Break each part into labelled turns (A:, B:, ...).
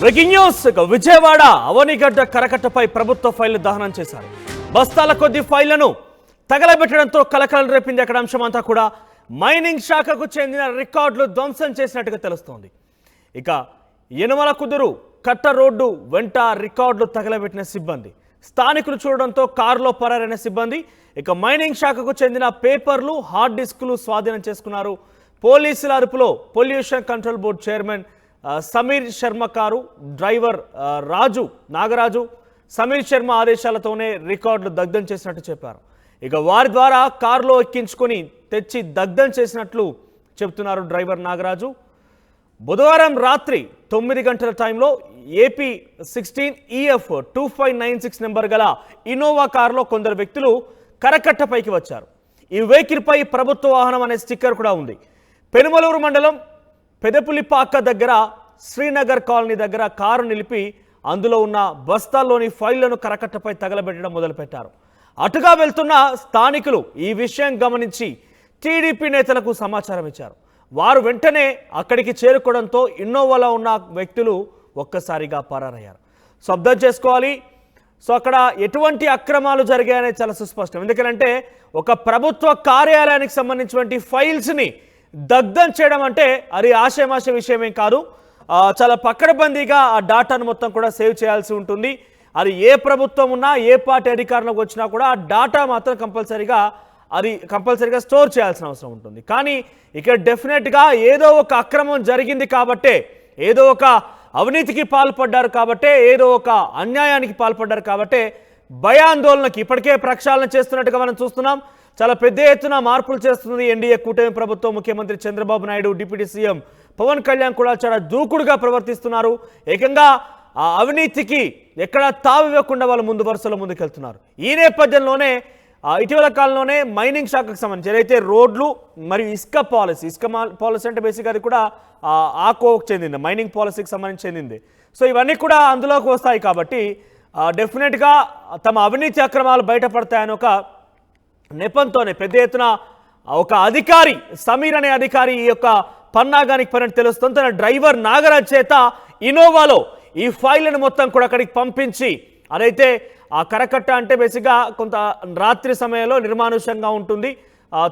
A: Breaking news. ఇక విజయవాడ అవనిగడ్డ కరకట్టపై ప్రభుత్వ ఫైళ్ళు దహనం చేశారు. బస్తాల కొద్ది ఫైళ్ళను తగలబెట్టడంతో కలకలం రేపింది అక్కడ అంశమంతా కూడా. మైనింగ్ శాఖకు చెందిన రికార్డులు ధ్వంసం చేసినట్టుగా తెలుస్తోంది. ఇక యనుమల కుదురు కట్ట రోడ్డు వెంట రికార్డులు తగలబెట్టిన సిబ్బంది. స్థానికులు చూడడంతో కారులో పరారైన సిబ్బంది. ఇక మైనింగ్ శాఖకు చెందిన పేపర్లు హార్డ్ డిస్కులు స్వాధీనం చేసుకున్నారు. పోలీసుల అరుపులో pollution control board chairman Sameer Sharma car driver Raju Nagaraju Sameer Sharma ఆదేశాలతోనే రికార్డులు దగ్ధం చేసినట్టు చెప్పారు. ఇక వారి ద్వారా కారులో ఎక్కించుకొని తెచ్చి దగ్ధం చేసినట్లు చెప్తున్నారు డ్రైవర్ నాగరాజు. బుధవారం రాత్రి తొమ్మిది గంటల టైంలో AP sixteen EF two five nine six number గల ఇన్నోవా కారులో కొందరు వ్యక్తులు కరకట్టపైకి వచ్చారు. ఈ వెహికల్పై ప్రభుత్వ వాహనం అనే స్టిక్కర్ కూడా ఉంది. పెనుమలూరు మండలం పెదపులిపాక దగ్గర శ్రీనగర్ కాలనీ దగ్గర కారు నిలిపి అందులో ఉన్న బస్తాల్లోని ఫైళ్ళను కరకట్టపై తగలబెట్టడం మొదలుపెట్టారు. అటుగా వెళ్తున్న స్థానికులు ఈ విషయం గమనించి టీడీపీ నేతలకు సమాచారం ఇచ్చారు. వారు వెంటనే అక్కడికి చేరుకోవడంతో ఇన్నోవాలో ఉన్న వ్యక్తులు ఒక్కసారిగా పరారయ్యారు. శబ్దం చేసుకోవాలి. సో అక్కడ ఎటువంటి అక్రమాలు జరిగాయనే చాలా సుస్పష్టం. ఎందుకంటే ఒక ప్రభుత్వ కార్యాలయానికి సంబంధించినటువంటి ఫైల్స్ని దగ్ధం చేయడం అంటే అది ఆశయమాశ విషయమేం కాదు. చాలా పక్కడబందీగా ఆ డాటాను మొత్తం కూడా సేవ్ చేయాల్సి ఉంటుంది. అది ఏ ప్రభుత్వం ఉన్నా ఏ పార్టీ అధికారంలోకి వచ్చినా కూడా ఆ డాటా మాత్రం కంపల్సరీగా అది కంపల్సరీగా స్టోర్ చేయాల్సిన అవసరం ఉంటుంది. కానీ ఇక్కడ డెఫినెట్గా ఏదో ఒక అక్రమం జరిగింది కాబట్టే ఏదో ఒక అవినీతికి పాల్పడ్డారు కాబట్టే ఏదో ఒక అన్యాయానికి పాల్పడ్డారు కాబట్టే భయాందోళనకి ఇప్పటికే ప్రక్షాళన చేస్తున్నట్టుగా మనం చూస్తున్నాం. చాలా పెద్ద ఎత్తున మార్పులు చేస్తుంది ఎన్డీఏ కూటమి ప్రభుత్వం. ముఖ్యమంత్రి చంద్రబాబు నాయుడు డిప్యూటీ సీఎం పవన్ కళ్యాణ్ కూడా చాలా దూకుడుగా ప్రవర్తిస్తున్నారు. ఏకంగా ఆ అవినీతికి ఎక్కడ తావివ్వకుండా వాళ్ళు ముందు వరుసలో ముందుకెళ్తున్నారు. ఈ నేపథ్యంలోనే ఇటీవల కాలంలోనే మైనింగ్ శాఖకు సంబంధించి ఏదైతే రోడ్లు మరియు ఇసుక పాలసీ ఇసుక మా- పాలసీ అంటే బేసిక్ అది కూడా ఆకోకు చెందింది. మైనింగ్ పాలసీకి సంబంధించి చెందింది. సో ఇవన్నీ కూడా అందులోకి వస్తాయి కాబట్టి డెఫినెట్గా తమ అవినీతి అక్రమాలు బయటపడతాయని ఒక నెపంతోనే పెద్ద ఎత్తున ఒక అధికారి సమీర్ అనే అధికారి ఈ యొక్క పన్నాగానికి పని తెలుస్తుంది. తన డ్రైవర్ నాగరాజ్ చేత ఇనోవాలో ఈ ఫైళ్ళను మొత్తం కూడా అక్కడికి పంపించి అదైతే ఆ కరకట్ట అంటే బేసిక్గా కొంత రాత్రి సమయంలో నిర్మానుష్యంగా ఉంటుంది.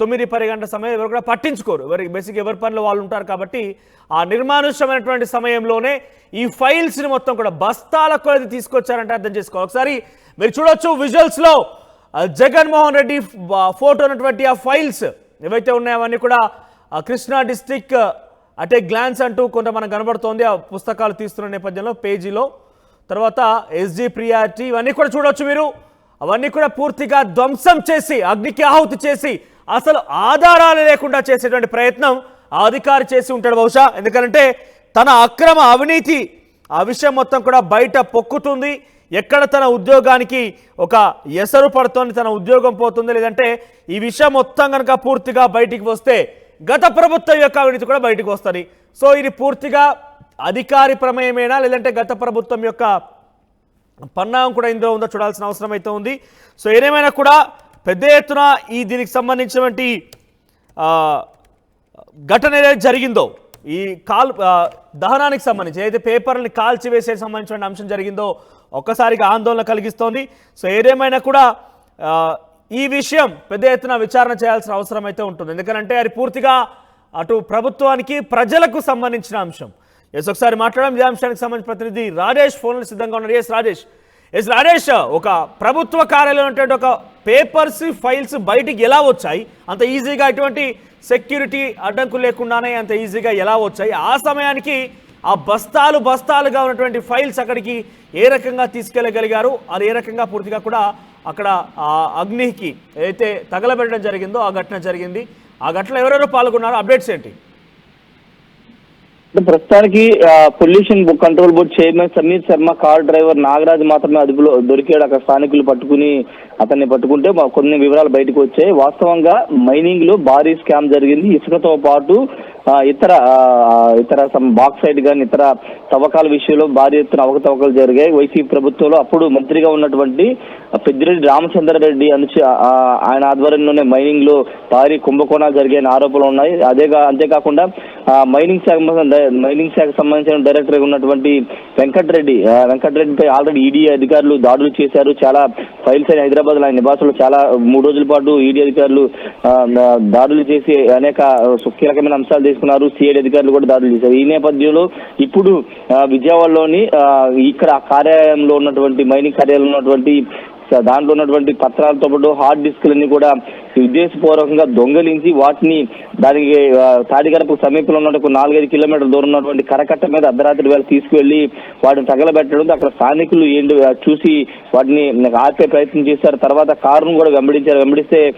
A: తొమ్మిది పది గంటల సమయం ఎవరు కూడా పట్టించుకోరు. ఎవరికి బేసిక్ ఎవరి పనిలో వాళ్ళు ఉంటారు కాబట్టి ఆ నిర్మానుష్యమైనటువంటి సమయంలోనే ఈ ఫైల్స్ని మొత్తం కూడా బస్తాల కొలది తీసుకొచ్చారంటే అర్థం చేసుకోవాలి. ఒకసారి మీరు చూడొచ్చు విజువల్స్లో జగన్మోహన్ రెడ్డి ఫోటో ఉన్నటువంటి ఆ ఫైల్స్ ఏవైతే ఉన్నాయో అవన్నీ కూడా కృష్ణా డిస్టిక్ అటే గ్లాన్స్ అంటూ కొంత మనకు కనబడుతోంది. ఆ పుస్తకాలు తీస్తున్న నేపథ్యంలో పేజీలో. తర్వాత ఎస్జీ ప్రియారిటీ ఇవన్నీ కూడా చూడవచ్చు మీరు. అవన్నీ కూడా పూర్తిగా ధ్వంసం చేసి అగ్నికి ఆహుతి చేసి అసలు ఆధారాలు లేకుండా చేసేటువంటి ప్రయత్నం అధికారి చేసి ఉంటాడు బహుశా. ఎందుకంటే తన అక్రమ అవినీతి ఆ విషయం మొత్తం కూడా బయట పొక్కుతుంది. ఎక్కడ తన ఉద్యోగానికి ఒక ఎసరు పడుతోంది తన ఉద్యోగం పోతుంది. లేదంటే ఈ విషయం మొత్తం కనుక పూర్తిగా బయటికి వస్తే గత ప్రభుత్వం యొక్క అవినీతి కూడా బయటకు వస్తుంది. సో ఇది పూర్తిగా అధికారి ప్రమేయమేనా? లేదంటే గత ప్రభుత్వం యొక్క పన్నాం కూడా ఇందులో ఉందో చూడాల్సిన అవసరం అయితే ఉంది. సో ఏదేమైనా కూడా పెద్ద ఎత్తున ఈ దీనికి సంబంధించినటువంటి ఘటన ఏదైతే జరిగిందో ఈ కాల్ దహనానికి సంబంధించి ఏదైతే పేపర్ని కాల్చివేసే సంబంధించిన అంశం జరిగిందో ఒక్కసారిగా ఆందోళన కలిగిస్తోంది. సో ఏదేమైనా కూడా ఈ విషయం పెద్ద ఎత్తున విచారణ చేయాల్సిన అవసరం అయితే ఉంటుంది. ఎందుకంటే అది పూర్తిగా అటు ప్రభుత్వానికి ప్రజలకు సంబంధించిన అంశం. ఎస్ ఒకసారి మాట్లాడడం ఈ అంశానికి సంబంధించిన ప్రతినిధి రాజేష్ ఫోన్లు సిద్ధంగా ఉన్నారు ఎస్ రాజేష్. ఎస్ రాజేష్ ఒక ప్రభుత్వ కార్యాలయం ఉన్నటువంటి ఒక పేపర్స్ ఫైల్స్ బయటికి ఎలా వచ్చాయి? అంత ఈజీగా ఎటువంటి సెక్యూరిటీ అడ్డంకులు లేకుండానే అంత ఈజీగా ఎలా వచ్చాయి? ఆ సమయానికి ఆ బస్తాలు బస్తాలుగా ఉన్నటువంటి ఫైల్స్ అక్కడికి ఏ రకంగా తీసుకెళ్ళగలిగారు? అది ఏ రకంగా పూర్తిగా కూడా అక్కడ ఆ అగ్నికి ఏదైతే తగలబెట్టడం జరిగిందో ఆ ఘటన జరిగింది. ఆ ఘటనలో ఎవరెవరు పాల్గొన్నారో? అప్డేట్స్ ఏంటి?
B: ప్రస్తుతానికి pollution control board chairman Sameer Sharma car driver Nagaraj మాత్రమే అదుపులో దొరికాడు. అక్కడ స్థానికులు పట్టుకుని అతన్ని పట్టుకుంటే కొన్ని వివరాలు బయటకు వచ్చాయి. వాస్తవంగా మైనింగ్లో భారీ స్కామ్ జరిగింది. ఇసుకతో పాటు ఇతర ఇతర సమ్ బాక్సైడ్ కానీ ఇతర తవ్వకాల విషయంలో భారీ ఎత్తున అవకతవకలు జరిగాయి. వైసీపీ ప్రభుత్వంలో అప్పుడు మంత్రిగా ఉన్నటువంటి పెద్దిరెడ్డి రామచంద్రారెడ్డి రెడ్డి ఆ, ఆయన ఆధ్వర్యంలోనే మైనింగ్లో భారీ కుంభకోణాలు జరిగాయని ఆరోపణలు ఉన్నాయి. అదేగా అంతేకాకుండా మైనింగ్ శాఖ మైనింగ్ శాఖ సంబంధించిన డైరెక్టర్ ఉన్నటువంటి వెంకటరెడ్డి వెంకటరెడ్డిపై ఆల్రెడీ ఈడీ అధికారులు దాడులు చేశారు. చాలా ఫైల్స్ అయిన హైదరాబాద్లో ఆయన నివాసంలో చాలా మూడు రోజుల పాటు ఈడీ అధికారులు దాడులు చేసి అనేక కీలకమైన అంశాలు తీసుకున్నారు సిఐడి అధికారులు కూడా దాడులు చేశారు. ఈ నేపథ్యంలో ఇప్పుడు విజయవాడలోని ఇక్కడ కార్యాలయంలో ఉన్నటువంటి మైనింగ్ కార్యాలయంలో ఉన్నటువంటి దాంట్లో ఉన్నటువంటి పత్రాలతో పాటు హార్డ్ డిస్క్లన్నీ కూడా ఉద్దేశపూర్వకంగా దొంగలించి వాటిని దానికి తాడిగడపకు సమీపంలో ఉన్న ఒక నాలుగైదు కిలోమీటర్ల దూరం ఉన్నటువంటి కరకట్ట మీద అర్ధరాత్రి వేళ తీసుకువెళ్ళి వాటిని తగలబెట్టడంతో అక్కడ స్థానికులు ఏంటి చూసి వాటిని ఆపే ప్రయత్నం చేశారు. తర్వాత కారును కూడా వెంబడించారు. వెంబడిస్తే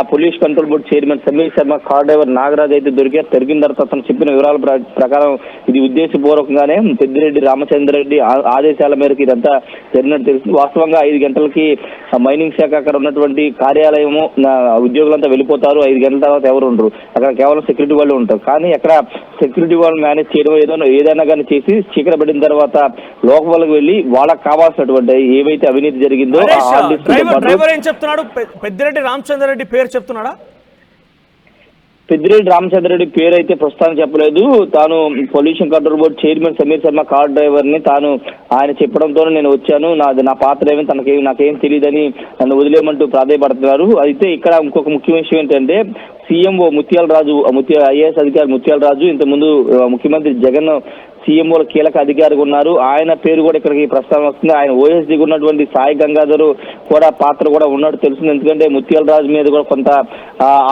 B: police control board chairman Sameer Sharma car driver Nagaraj అయితే దొరికారు. దొరికిన తర్వాత అతను చెప్పిన వివరాల ప్ర- ప్రకారం ఇది ఉద్దేశపూర్వకంగానే పెద్దిరెడ్డి రామచంద్రరెడ్డి ఆదేశాల మేరకు ఇదంతా జరిగినట్టు తెలుస్తుంది. వాస్తవంగా ఐదు గంటలకి మైనింగ్ శాఖ అక్కడ ఉన్నటువంటి కార్యాలయము ఉద్యోగులంతా వెళ్ళిపోతారు ఐదు గంటల తర్వాత ఎవరు ఉండరు. అక్కడ కేవలం సెక్యూరిటీ వాళ్ళు ఉంటారు. కానీ అక్కడ సెక్యూరిటీ వాళ్ళు మేనేజ్ చేయడం ఏదైనా ఏదైనా కానీ చేసి చీకటి పడిన తర్వాత లోపలికి వెళ్ళి వాళ్ళకి కావాల్సినటువంటి ఏవైతే అవినీతి జరిగిందో
A: డ్రైవర్ ఏం చెప్తున్నాడు? పెద్దిరెడ్డి రామచంద్రారెడ్డి పేరు చెప్తున్నాడా?
B: పెద్దిరెడ్డి రామచంద్రరెడ్డి పేరు అయితే ప్రస్తుతానికి చెప్పలేదు. తాను pollution control board chairman Sameer Sharma car డ్రైవర్ని తాను ఆయన చెప్పడంతో నేను వచ్చాను. నాది నా పాత్ర ఏమి తనకి నాకేం తెలియదని నన్ను వదిలేయమంటూ ప్రాధాయపడుతున్నారు. అయితే ఇక్కడ ఇంకొక ముఖ్య విషయం ఏంటంటే సీఎంఓ ముత్యాల రాజు ముత్య ఐఏఎస్ అధికారి ముత్యాల రాజు ఇంతకుముందు ముఖ్యమంత్రి జగన్ సీఎంఓల కీలక అధికారిగా ఉన్నారు. ఆయన పేరు కూడా ఇక్కడికి ప్రస్తావన వస్తుంది. ఆయన ఓఎస్డీగా ఉన్నటువంటి సాయి గంగాధర్ కూడా పాత్ర కూడా ఉన్నట్టు తెలుస్తుంది. ఎందుకంటే ముత్యాల రాజు మీద కూడా కొంత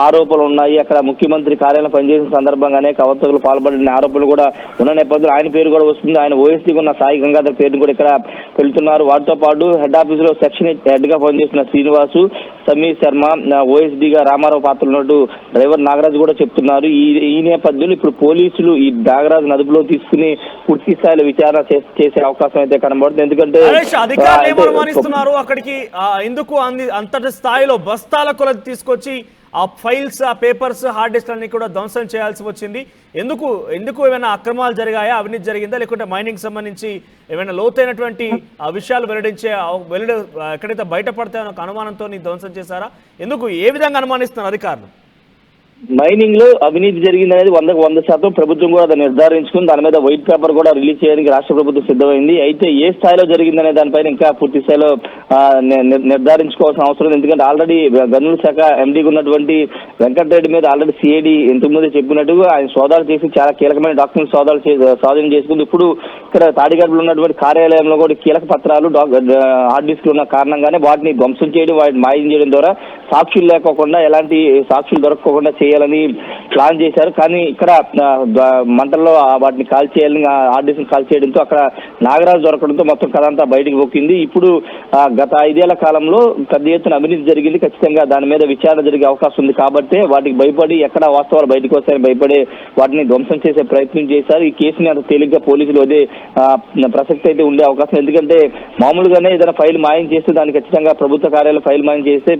B: ఆరోపణలు ఉన్నాయి. అక్కడ ముఖ్యమంత్రి కార్యాలయం పనిచేసిన సందర్భంగా అనేక అవతకులు పాల్పడిన ఆరోపణలు కూడా ఉన్న నేపథ్యంలో ఆయన పేరు కూడా వస్తుంది. ఆయన ఓఎస్డీగా ఉన్న సాయి గంగాధర్ పేరుని కూడా ఇక్కడ వెళ్తున్నారు వాటితో పాటు హెడ్ ఆఫీస్లో సెక్షన్ హెడ్గా పనిచేసిన శ్రీనివాసు సమీర్ శర్మ ఓఎస్డీగా రామారావు పాత్ర ఉన్నట్టు డ్రైవర్ నాగరాజు కూడా చెప్తున్నారు. ఈ ఈ నేపథ్యంలో ఇప్పుడు పోలీసులు ఈ నాగరాజు అదుపులో తీసుకుని పూర్తి స్థాయిలో విచారణ చేసే అవకాశం అయితే కనబడుతుంది. ఎందుకంటే
A: అధికారులు అక్కడికి ఎందుకు అంతటి స్థాయిలో బస్తాల కొలది తీసుకొచ్చి ఆ ఫైల్స్ ఆ పేపర్స్ హార్డ్ డిస్క్ అన్ని కూడా ధ్వంసం చేయాల్సి వచ్చింది. ఎందుకు ఎందుకు ఏమైనా అక్రమాలు జరిగాయా? అవినీతి జరిగిందా? లేకుంటే మైనింగ్ సంబంధించి ఏమైనా లోతైనటువంటి ఆ విషయాలు వెల్లడించే వెల్లడి ఎక్కడైతే బయటపడతాయో ఒక అనుమానంతో ధ్వంసం చేశారా? ఎందుకు ఏ విధంగా అనుమానిస్తున్నారు అధికారులు?
B: మైనింగ్లో అవినీతి జరిగింది అనేది వందకు వంద శాతం ప్రభుత్వం కూడా దాన్ని నిర్ధారించుకుని దాని మీద వైట్ పేపర్ కూడా రిలీజ్ చేయడానికి రాష్ట్ర ప్రభుత్వం సిద్ధమైంది. అయితే ఏ స్థాయిలో జరిగిందనే దానిపైన ఇంకా పూర్తి స్థాయిలో నిర్ధారించుకోవాల్సిన అవసరం ఉంది. ఎందుకంటే ఆల్రెడీ గనుల శాఖ ఎండీకి ఉన్నటువంటి వెంకటరెడ్డి మీద ఆల్రెడీ సిఐడి ఇంతకుముందే చెప్పినట్టుగా ఆయన సోదాలు చేసి చాలా కీలకమైన డాక్యుమెంట్ సోదాలు చే- స్వాధీనం చేసుకుంది. ఇప్పుడు ఇక్కడ తాడిగడ్డలో ఉన్నటువంటి కార్యాలయంలో కూడా కీలక పత్రాలు హార్డ్ డిస్క్ ఉన్న కారణంగానే వాటిని ధ్వంసం చేయడం వాటిని మాయం చేయడం ద్వారా సాక్షులు లేకోకుండా ఎలాంటి సాక్షులు దొరకకుండా చేయాలని ప్లాన్ చేశారు. కానీ ఇక్కడ మంటల్లో వాటిని కాల్ చేయాలని హార్డ్ డిస్క్ కాల్ చేయడంతో అక్కడ నాగరాజు దొరకడంతో మొత్తం కథ అంతా బయటికి పోకింది. ఇప్పుడు గత ఐదేళ్ళ కాలంలో పెద్ద ఎత్తున అవినీతి జరిగింది. ఖచ్చితంగా దాని మీద విచారణ జరిగే అవకాశం ఉంది కాబట్టి వాటికి భయపడి ఎక్కడ వాస్తవాలు బయటకు వస్తాయని భయపడే వాటిని ధ్వంసం చేసే ప్రయత్నం చేశారు. ఈ కేసుని అంత తేలిగ్గా పోలీసులు అదే ప్రసక్తి అయితే ఉండే అవకాశం. ఎందుకంటే మామూలుగానే ఏదైనా ఫైల్ మాయం చేస్తే దానికి ఖచ్చితంగా ప్రభుత్వ కార్యాలయం ఫైల్ మాయం చేస్తే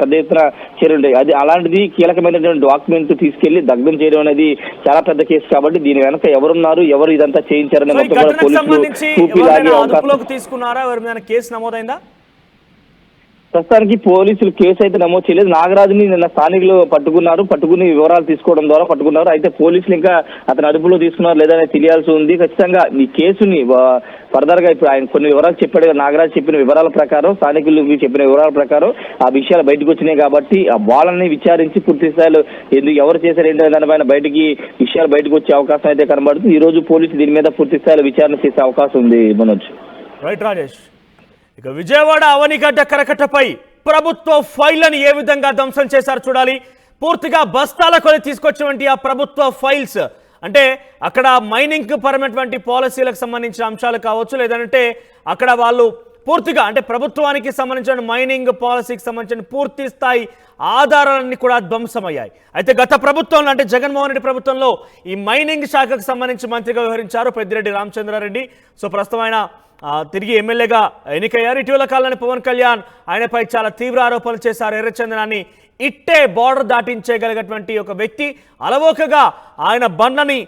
B: పెద్ద ఎత్తున చర్యలు ఉంటాయి అది అలాంటిది కీలకమైనటువంటి డాక్యుమెంట్ తీసుకెళ్ళి దగ్ధం చేయడం అనేది చాలా పెద్ద కేసు కాబట్టి దీని వెనక ఎవరున్నారు ఎవరు ఇదంతా చేయించారనే మొత్తం పోలీసులు చూపి లాగే అవకాశం.
A: తీసుకున్నారా? ఎవరి మీద కేసు నమోదైందా?
B: ప్రస్తుతానికి పోలీసులు కేసు అయితే నమోదు చేయలేదు. నాగరాజుని నిన్న స్థానికులు పట్టుకున్నారు. పట్టుకుని వివరాలు తీసుకోవడం ద్వారా పట్టుకున్నారు. అయితే పోలీసులు ఇంకా అతను అదుపులో తీసుకున్నారు లేదా అనేది తెలియాల్సి ఉంది. ఖచ్చితంగా ఈ కేసుని ఫర్దర్గా ఇప్పుడు ఆయన కొన్ని వివరాలు చెప్పాడు నాగరాజు చెప్పిన వివరాల ప్రకారం స్థానికులు చెప్పిన వివరాల ప్రకారం ఆ విషయాలు బయటకు వచ్చినాయి కాబట్టి ఆ వాళ్ళని విచారించి పూర్తి స్థాయిలో ఎందుకు ఎవరు చేశారు ఏంటనే దానిపైన బయటికి విషయాలు బయటకు వచ్చే అవకాశం అయితే కనబడుతుంది. ఈ రోజు పోలీసు దీని మీద పూర్తి స్థాయిలో విచారణ చేసే అవకాశం ఉంది మనోజ్.
A: రైట్ రాజేష్. ఇక విజయవాడ అవనిగడ్డ కరకట్టపై ప్రభుత్వ ఫైళ్ళను ఏ విధంగా ధ్వంసం చేశారు చూడాలి. పూర్తిగా బస్తాల కొని తీసుకొచ్చినటువంటి ఆ ప్రభుత్వ ఫైల్స్ అంటే అక్కడ మైనింగ్ పరమైనటువంటి పాలసీలకు సంబంధించిన అంశాలు కావచ్చు లేదంటే అక్కడ వాళ్ళు పూర్తిగా అంటే ప్రభుత్వానికి సంబంధించిన మైనింగ్ పాలసీకి సంబంధించిన పూర్తి స్థాయి ఆధారాలన్నీ కూడా ధ్వంసమయ్యాయి. అయితే గత ప్రభుత్వంలో అంటే జగన్మోహన్ రెడ్డి ప్రభుత్వంలో ఈ మైనింగ్ శాఖకు సంబంధించి మంత్రిగా వ్యవహరించారు పెద్దిరెడ్డి రామచంద్రారెడ్డి. సో ప్రస్తుతం ఆయన తిరిగి ఎమ్మెల్యేగా ఎన్నికయ్యారు. ఇటీవల కాలంలో పవన్ కళ్యాణ్ ఆయనపై చాలా తీవ్ర ఆరోపణలు చేశారు. ఎర్రచందనాన్ని ఇట్టే బార్డర్ దాటించగలిగినటువంటి ఒక వ్యక్తి అలవోకగా ఆయన బండ్లని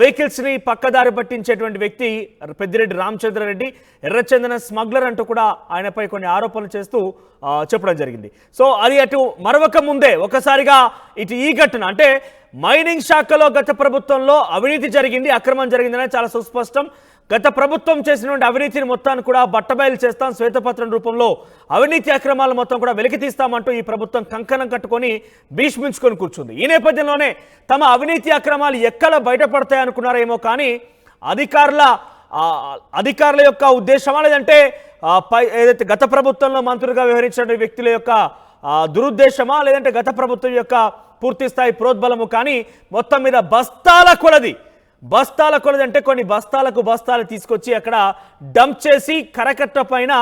A: వెహికల్స్ని పక్కదారి పట్టించేటువంటి వ్యక్తి పెద్దిరెడ్డి రామచంద్రారెడ్డి ఎర్రచందన స్మగ్లర్ అంటూ కూడా ఆయనపై కొన్ని ఆరోపణలు చేస్తూ చెప్పడం జరిగింది. సో అది అటు మరొక ముందే ఒకసారిగా ఇటు ఈ ఘటన అంటే మైనింగ్ శాఖలో గత ప్రభుత్వంలో అవినీతి జరిగింది అక్రమం జరిగిందని చాలా సుస్పష్టం. గత ప్రభుత్వం చేసినటువంటి అవినీతిని మొత్తాన్ని కూడా బట్టబయలు చేస్తాం. శ్వేతపత్రం రూపంలో అవినీతి అక్రమాలు మొత్తం కూడా వెలికి తీస్తామంటూ ఈ ప్రభుత్వం కంకణం కట్టుకొని భీష్మించుకొని కూర్చుంది. ఈ నేపథ్యంలోనే తమ అవినీతి అక్రమాలు ఎక్కడ బయటపడతాయి అనుకున్నారేమో కానీ అధికారుల అధికారుల యొక్క ఉద్దేశమా? లేదంటే పై ఏదైతే గత ప్రభుత్వంలో మంత్రులుగా వ్యవహరించిన వ్యక్తుల యొక్క దురుద్దేశమా? లేదంటే గత ప్రభుత్వం యొక్క పూర్తి స్థాయి ప్రోద్బలము కానీ మొత్తం మీద బస్తాల కొలది. బస్తాల కొలది అంటే కొన్ని బస్తాలకు బస్తాలు తీసుకొచ్చి అక్కడ డంప్ చేసి కరకట్ట పైన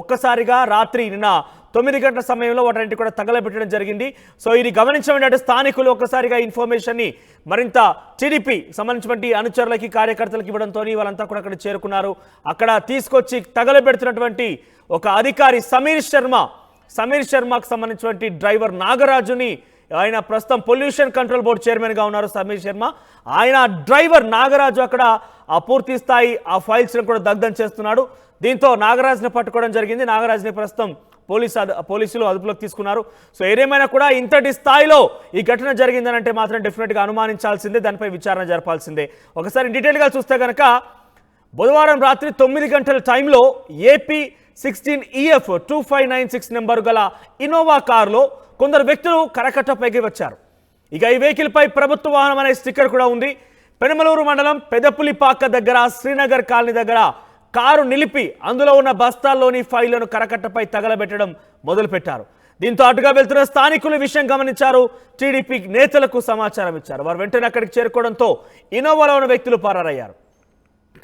A: ఒక్కసారిగా రాత్రి నిన్న తొమ్మిది గంటల సమయంలో వాటిని కూడా తగలబెట్టడం జరిగింది. సో ఇది గమనించమంటే స్థానికులు ఒక్కసారిగా ఇన్ఫర్మేషన్ని మరింత టీడీపీ సంబంధించినటువంటి అనుచరులకి కార్యకర్తలకు ఇవ్వడంతో వాళ్ళంతా కూడా అక్కడ చేరుకున్నారు. అక్కడ తీసుకొచ్చి తగలబెడుతున్నటువంటి ఒక అధికారి సమీర్ శర్మ సమీర్ శర్మకు సంబంధించినటువంటి డ్రైవర్ నాగరాజుని ఆయన ప్రస్తుతం పొల్యూషన్ కంట్రోల్ బోర్డు చైర్మన్గా ఉన్నారు సమీర్ శర్మ. ఆయన డ్రైవర్ నాగరాజు అక్కడ ఆ పూర్తి స్థాయి ఆ ఫైల్స్ను కూడా దగ్ధం చేస్తున్నాడు. దీంతో నాగరాజుని పట్టుకోవడం జరిగింది. నాగరాజుని ప్రస్తుతం పోలీసు పోలీసులు అదుపులోకి తీసుకున్నారు. సో ఏదేమైనా కూడా ఇంతటి స్థాయిలో ఈ ఘటన జరిగిందనంటే మాత్రం డెఫినెట్గా అనుమానించాల్సిందే. దానిపై విచారణ జరపాల్సిందే. ఒకసారి డీటెయిల్గా చూస్తే కనుక బుధవారం రాత్రి తొమ్మిది గంటల టైంలో AP sixteen EF two five nine six number గల ఇన్నోవా కారులో కొందరు వ్యక్తులు కరకట్టపైకి వచ్చారు. ఇక ఈ వెహికల్పై ప్రభుత్వ వాహనం అనే స్టిక్కర్ కూడా ఉంది. పెనమలూరు మండలం పెదపులిపాక దగ్గర శ్రీనగర్ కాలనీ దగ్గర కారు నిలిపి అందులో ఉన్న బస్తాల్లోని ఫైళ్ళను కరకట్టపై తగలబెట్టడం మొదలుపెట్టారు. దీంతో అటుగా వెళ్తున్న స్థానికులు విషయం గమనించారు. టీడీపీ నేతలకు సమాచారం ఇచ్చారు. వారు వెంటనే అక్కడికి చేరుకోవడంతో ఇన్నోవాలో ఉన్న వ్యక్తులు పరారయ్యారు.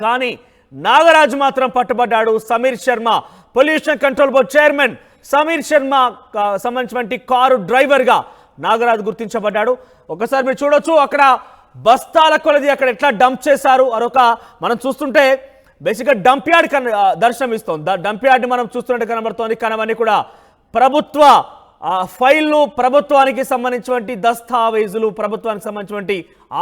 A: కానీ నాగరాజు మాత్రం పట్టుబడ్డాడు. Sameer Sharma pollution control board chairman Sameer Sharma సంబంధించినటువంటి కారు డ్రైవర్గా నాగరాజు గుర్తించబడ్డాడు. ఒకసారి మీరు చూడొచ్చు అక్కడ బస్తాల కొలది అక్కడ ఎట్లా డంప్ చేశారు అదొక మనం చూస్తుంటే బేసిక్గా డంప్ యార్డ్ కన్ దర్శనం ఇస్తుంది. డంప్ యార్డ్ని మనం చూస్తుంటే కనబడుతోంది కనవని కూడా ప్రభుత్వ ఫైళ్ళు ప్రభుత్వానికి సంబంధించినటువంటి దస్తావేజులు ప్రభుత్వానికి సంబంధించినటువంటి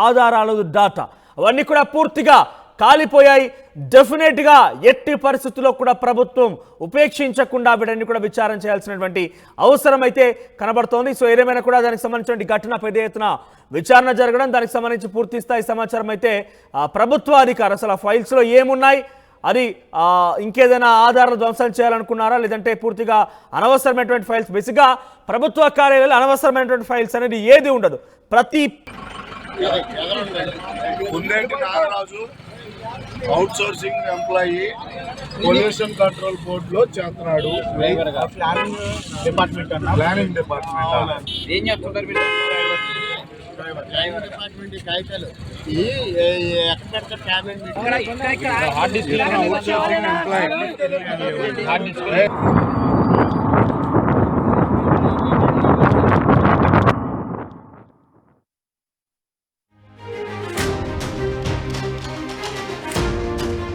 A: ఆధారాలు డాటా అవన్నీ కూడా పూర్తిగా కాలిపోయాయి. డెఫినెట్గా ఎట్టి పరిస్థితుల్లో కూడా ప్రభుత్వం ఉపేక్షించకుండా వీటన్ని కూడా విచారం చేయాల్సినటువంటి అవసరం అయితే కనబడుతోంది. సో ఏదేమైనా కూడా దానికి సంబంధించిన ఘటన పెద్ద ఎత్తున విచారణ జరగడం దానికి సంబంధించి పూర్తి స్థాయి సమాచారం అయితే ప్రభుత్వ అధికారు అసలు ఆ ఫైల్స్లో ఏమున్నాయి? అది ఇంకేదైనా ఆధారాలు ధ్వంసం చేయాలనుకున్నారా? లేదంటే పూర్తిగా అనవసరమైనటువంటి ఫైల్స్ బేసిక్గా ప్రభుత్వ కార్యాలయాలు అనవసరమైనటువంటి ఫైల్స్ అనేది ఏది ఉండదు. ప్రతి
C: outsourcing employee pollution control బోర్డ్లో చేస్తున్నాడు.
D: ప్లానింగ్ డిపార్ట్మెంట్ అన్న
C: ప్లానింగ్ డిపార్ట్మెంట్
D: ఏం చేస్తుంటారు హార్డ్ డిస్క్
C: సోర్సింగ్ ఎంప్లాయీ